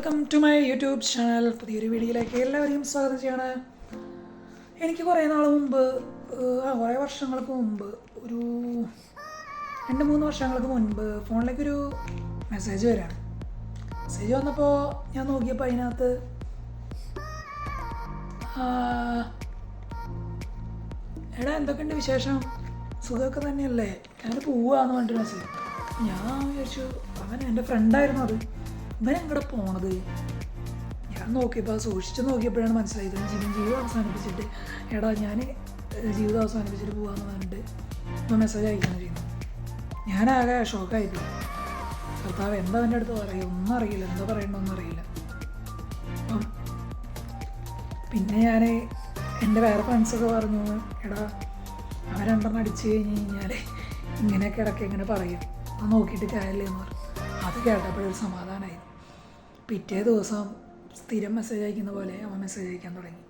Welcome to my YouTube channel പുതിയൊരു വീഡിയോയിലേക്ക് എല്ലാവരെയും സ്വാഗതം ചെയ്യാണ്. എനിക്ക് കുറേ നാൾ മുമ്പ് ആ കുറേ വർഷങ്ങൾക്ക് മുമ്പ് ഒരു രണ്ട് മൂന്ന് വർഷങ്ങൾക്ക് മുൻപ് ഫോണിലേക്കൊരു മെസ്സേജ് വരികയാണ് മെസ്സേജ് വന്നപ്പോൾ ഞാൻ നോക്കിയപ്പോൾ അതിനകത്ത് എടാ എന്തൊക്കെയുണ്ട് വിശേഷം? സുഖമൊക്കെ തന്നെയല്ലേ? ഞാൻ പോവാന്ന് പറഞ്ഞിട്ട് മെസ്സേജ് ഞാൻ വിചാരിച്ചു അവൻ എന്റെ ഫ്രണ്ടായിരുന്നു അത്. ഇവൻ എങ്ങടെ പോണത്? ഞാൻ നോക്കിയപ്പോൾ സൂക്ഷിച്ച് നോക്കിയപ്പോഴാണ് മനസ്സിലായത്. ജീവൻ ജീവിതം അവസാനിപ്പിച്ചിട്ട് എടാ ഞാൻ ജീവിതം അവസാനിപ്പിച്ചിട്ട് പോവാന്ന് പറഞ്ഞിട്ട് ഇപ്പം മെസ്സേജ് അയക്കുകയാണ് ചെയ്യുന്നത്. ഞാനാകെ ഷോക്കായിപ്പോയി ഭർത്താവ് എന്താ എന്റെ അടുത്ത് പറയുക? ഒന്നും അറിയില്ല. എന്താ പറയണമെന്നൊന്നും അറിയില്ല. അപ്പം പിന്നെ ഞാൻ എന്റെ വേറെ ഫ്രണ്ട്സൊക്കെ പറഞ്ഞു എടാ അവൻ രണ്ടെണ്ണം അടിച്ചു കഴിഞ്ഞ് കഴിഞ്ഞാൽ ഇങ്ങനെയൊക്കെ ഇടയ്ക്ക് ഇങ്ങനെ പറയും. അത് നോക്കിയിട്ട് കാര്യമില്ല എന്ന് പറഞ്ഞു. അത് കേട്ടപ്പോഴൊരു സമാധാനമായി പിറ്റേ ദിവസം സ്ഥിരം മെസ്സേജ് അയക്കുന്ന പോലെ അവൻ മെസ്സേജ് അയക്കാൻ തുടങ്ങി.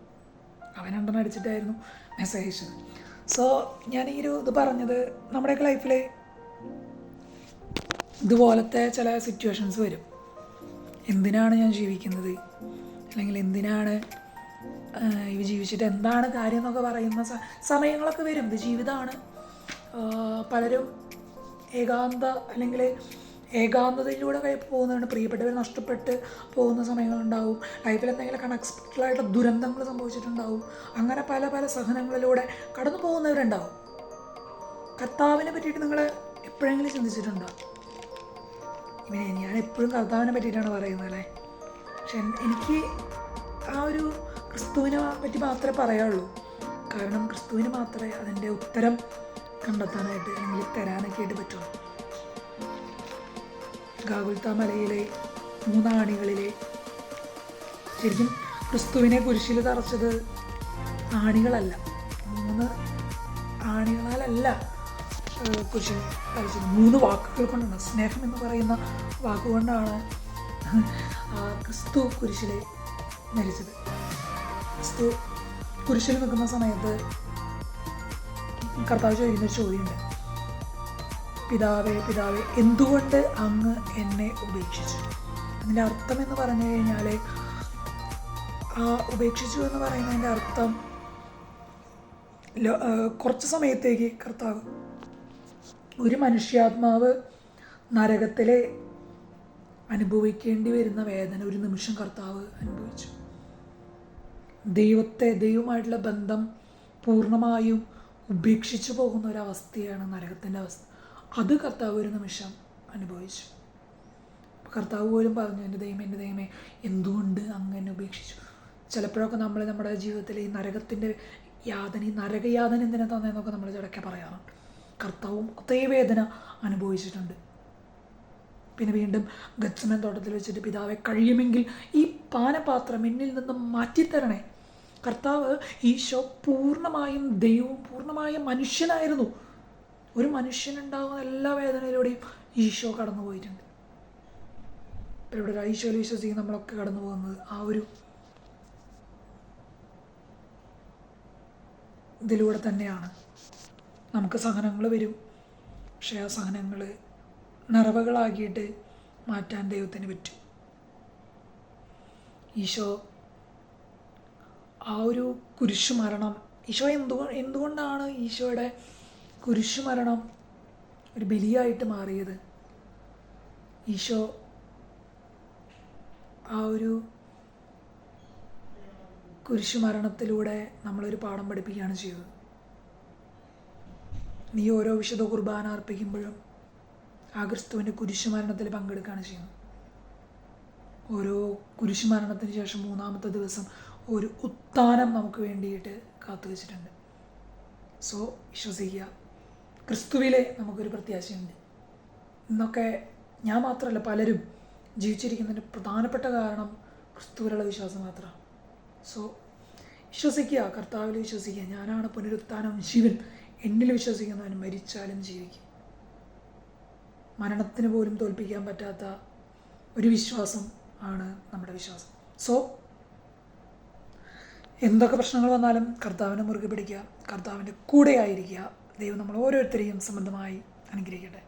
അവൻ രണ്ടെണ്ണം അടിച്ചിട്ടായിരുന്നു മെസ്സേജ് അയച്ചത്. സോ ഞാൻ ഈ ഒരു ഇത് പറഞ്ഞത് നമ്മുടെയൊക്കെ ലൈഫിൽ ഇതുപോലത്തെ ചില സിറ്റുവേഷൻസ് വരും. എന്തിനാണ് ഞാൻ ജീവിക്കുന്നത്? അല്ലെങ്കിൽ എന്തിനാണ് ഇവ ജീവിച്ചിട്ട് എന്താണ് കാര്യം എന്നൊക്കെ പറയുന്ന സമയങ്ങളൊക്കെ വരും. ഇത് ജീവിതമാണ് പലരും ഏകാന്ത അല്ലെങ്കിൽ ഏകാന്തതയിലൂടെ പോകുന്നതാണ് പ്രിയപ്പെട്ടവർ നഷ്ടപ്പെട്ട് പോകുന്ന സമയങ്ങളുണ്ടാവും. ലൈഫിൽ എന്തെങ്കിലും അൺഎക്സ്പെക്റ്റഡായിട്ടുള്ള ദുരന്തങ്ങൾ സംഭവിച്ചിട്ടുണ്ടാവും. അങ്ങനെ പല പല സഹനങ്ങളിലൂടെ കടന്നു പോകുന്നവരുണ്ടാവും. കർത്താവിനെ പറ്റിയിട്ട് നിങ്ങൾ എപ്പോഴെങ്കിലും ചിന്തിച്ചിട്ടുണ്ടോ? ഇവനെ ഞാൻ എപ്പോഴും കർത്താവിനെ പറ്റിയിട്ടാണ് പറയുന്നത് അല്ലേ? പക്ഷെ എനിക്ക് ആ ഒരു ക്രിസ്തുവിനെ പറ്റി മാത്രമേ പറയാനുള്ളൂ. കാരണം ക്രിസ്തുവിന് മാത്രമേ അതിന്റെ ഉത്തരം കണ്ടെത്താനായിട്ട് അല്ലെങ്കിൽ തരാനൊക്കെ ആയിട്ട് പറ്റുള്ളൂ. ഗാഗുൽത്ത മലയിലെ മൂന്നാണികളിലെ ശരിക്കും ക്രിസ്തുവിനെ കുരിശിൽ തറച്ചത് ആണികളല്ല. മൂന്ന് ആണികളാലല്ല കുരിശിൽ തറച്ചത്. മൂന്ന് വാക്കുകൾ കൊണ്ടാണ് സ്നേഹം എന്ന് പറയുന്ന വാക്കുകൊണ്ടാണ് ക്രിസ്തു കുരിശിൽ മരിച്ചത്. ക്രിസ്തു കുരിശിൽ നിൽക്കുന്ന സമയത്ത് കർത്താവ് ചോദിക്കുന്ന ഒരു ചോദ്യമുണ്ട്. പിതാവേ പിതാവേ എന്തുകൊണ്ട് അങ്ങ് എന്നെ ഉപേക്ഷിച്ചു? അതിന്റെ അർത്ഥം എന്ന് പറഞ്ഞു കഴിഞ്ഞാൽ ആ ഉപേക്ഷിച്ചു എന്ന് പറയുന്നതിന്റെ അർത്ഥം കുറച്ച് സമയത്തേക്ക് കർത്താവ് ഒരു മനുഷ്യാത്മാവ് നരകത്തിലെ അനുഭവിക്കേണ്ടി വരുന്ന വേദന ഒരു നിമിഷം കർത്താവ് അനുഭവിച്ചു. ദൈവത്തെ ദൈവമായിട്ടുള്ള ബന്ധം പൂർണമായും ഉപേക്ഷിച്ചു പോകുന്ന ഒരവസ്ഥയാണ് നരകത്തിന്റെ അവസ്ഥ. അത് കർത്താവ് ഒരു നിമിഷം അനുഭവിച്ചു. കർത്താവ് പോലും പറഞ്ഞു എന്റെ ദൈവമേ എന്റെ ദൈവമേ എന്തുകൊണ്ട് അങ്ങനെ ഉപേക്ഷിച്ചു? ചിലപ്പോഴൊക്കെ നമ്മൾ നമ്മുടെ ജീവിതത്തിൽ ഈ നരകത്തിന്റെ യാതന ഈ നരകയാതന എന്തിനാ തന്നതെന്നൊക്കെ നമ്മൾ ചിലക്കെ പറയാറുണ്ട്. കർത്താവും അതേ വേദന അനുഭവിച്ചിട്ടുണ്ട്. പിന്നെ വീണ്ടും ഗച്ചമൻ തോട്ടത്തിൽ വെച്ചിട്ട് പിതാവെ കഴിയുമെങ്കിൽ ഈ പാനപാത്രം എന്നിൽ നിന്ന് മാറ്റിത്തരണേ. കർത്താവ് ഈശോ പൂർണമായും ദൈവവും പൂർണമായും മനുഷ്യനായിരുന്നു. ഒരു മനുഷ്യനുണ്ടാകുന്ന എല്ലാ വേദനയിലൂടെയും ഈശോ കടന്നു പോയിട്ടുണ്ട്. ഇവിടെ ഒരു ഈശോയിൽ വിശ്വസിക്കുന്ന നമ്മളൊക്കെ കടന്നു പോകുന്നത് ആ ഒരു ഇതിലൂടെ തന്നെയാണ്. നമുക്ക് സഹനങ്ങൾ വരും. പക്ഷേ ആ സഹനങ്ങൾ നിറവുകളാക്കിയിട്ട് മാറ്റാൻ ദൈവത്തിന് പറ്റും. ഈശോ ആ ഒരു കുരിശു മരണം ഈശോ എന്തു എന്തുകൊണ്ടാണ് ഈശോയുടെ കുരിശു മരണം ഒരു ബലിയായിട്ട് മാറിയത്. ഈശോ ആ ഒരു കുരിശു മരണത്തിലൂടെ നമ്മളൊരു പാഠം പഠിപ്പിക്കുകയാണ് ചെയ്തത്. നീ ഓരോ വിശുദ്ധ കുർബാന അർപ്പിക്കുമ്പോഴും ആ ക്രിസ്തുവിന്റെ കുരിശുമരണത്തിൽ പങ്കെടുക്കുകയാണ് ചെയ്യുന്നത്. ഓരോ കുരിശുമരണത്തിന് ശേഷം മൂന്നാമത്തെ ദിവസം ഒരു ഉത്ഥാനം നമുക്ക് വേണ്ടിയിട്ട് കാത്തു വെച്ചിട്ടുണ്ട് സോ വിശ്വസിക്കുക. ക്രിസ്തുവിലെ നമുക്കൊരു പ്രത്യാശയുണ്ട്. ഇന്നൊക്കെ ഞാൻ മാത്രമല്ല പലരും ജീവിച്ചിരിക്കുന്നതിന്റെ പ്രധാനപ്പെട്ട കാരണം ക്രിസ്തുവിലുള്ള വിശ്വാസം മാത്രമാണ്. സോ വിശ്വസിക്കുക കർത്താവിൽ വിശ്വസിക്കുക. ഞാനാണ് പുനരുത്ഥാനം ജീവൻ എന്നിൽ വിശ്വസിക്കുന്നവൻ മരിച്ചാലും ജീവിക്കും. മരണത്തിന് പോലും തോൽപ്പിക്കാൻ പറ്റാത്ത ഒരു വിശ്വാസം ആണ് നമ്മുടെ വിശ്വാസം. സോ എന്തൊക്കെ പ്രശ്നങ്ങൾ വന്നാലും കർത്താവിനെ മുറുകെ പിടിക്കുക കർത്താവിന്റെ കൂടെ ആയിരിക്കുക. ദൈവം നമ്മൾ ഓരോരുത്തരെയും സംബന്ധമായി അനുഗ്രഹിക്കട്ടെ.